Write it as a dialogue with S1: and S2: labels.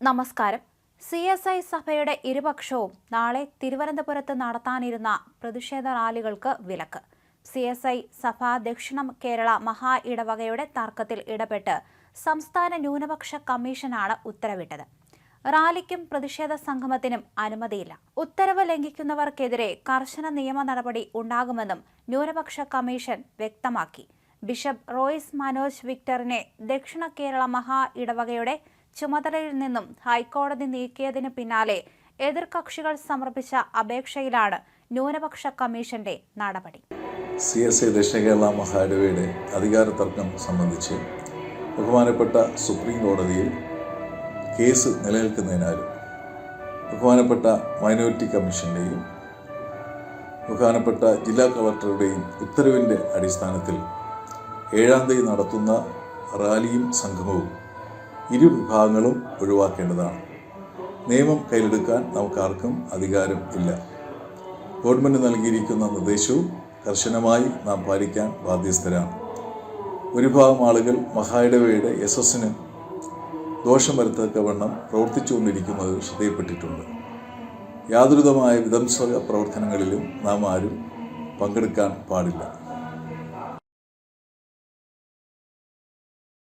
S1: നമസ്കാരം. C S I സഭയുടെ ഇരുപക്ഷവും നാളെ തിരുവനന്തപുരത്ത് നടത്താനിരുന്ന പ്രതിഷേധ റാലികൾക്ക് വിലക്ക്. സി എസ് ഐ സഭ ദക്ഷിണം കേരള മഹാ ഇടവകയുടെ തർക്കത്തിൽ ഇടപെട്ട് സംസ്ഥാന ന്യൂനപക്ഷ കമ്മീഷനാണ് ഉത്തരവിട്ടത്. റാലിക്കും പ്രതിഷേധ സംഗമത്തിനും അനുമതിയില്ല. ഉത്തരവ് ലംഘിക്കുന്നവർക്കെതിരെ കർശന നിയമ നടപടി ഉണ്ടാകുമെന്നും ന്യൂനപക്ഷ കമ്മീഷൻ വ്യക്തമാക്കി. ബിഷപ്പ് റോയ്സ് മനോജ് വിക്ടറിനെ ദക്ഷിണ കേരള മഹാ ഇടവകയുടെ ചുമതലയിൽ നിന്നും ഹൈക്കോടതി നീക്കിയതിന് പിന്നാലെ എതിർകക്ഷികൾ സമർപ്പിച്ച അപേക്ഷയിലാണ് ന്യൂനപക്ഷ കമ്മീഷന്റെ നടപടി.
S2: സി എസ് ഐ ദക്ഷിണ കേരള മഹാഡവയുടെ അധികാര തർക്കം സംബന്ധിച്ച് ബഹുമാനപ്പെട്ട സുപ്രീം കോടതിയിൽ കേസ് നിലനിൽക്കുന്നതിനാലും ബഹുമാനപ്പെട്ട മൈനോറിറ്റി കമ്മീഷന്റെയും ബഹുമാനപ്പെട്ട ജില്ലാ കളക്ടറുടെയും ഉത്തരവിന്റെ അടിസ്ഥാനത്തിൽ ഏഴാം തീയതി നടത്തുന്ന റാലിയും സംഗമവും ഇരു വിഭാഗങ്ങളും ഒഴിവാക്കേണ്ടതാണ്. നിയമം കയ്യിലെടുക്കാൻ നമുക്കാർക്കും അധികാരം ഇല്ല. ഗവൺമെന്റ് നൽകിയിരിക്കുന്ന നിർദ്ദേശവും കർശനമായി നാം പാലിക്കാൻ ബാധ്യസ്ഥരാണ്. ഒരു ഭാഗം ആളുകൾ മഹായിടവയുടെ യശസ്സിന് ദോഷം വരുത്തക്കവണ്ണം പ്രവർത്തിച്ചുകൊണ്ടിരിക്കുന്നത് ശ്രദ്ധയിൽപ്പെട്ടിട്ടുണ്ട്. യാതൊരുതമായ വിധംസക പ്രവർത്തനങ്ങളിലും നാം ആരും പങ്കെടുക്കാൻ പാടില്ല.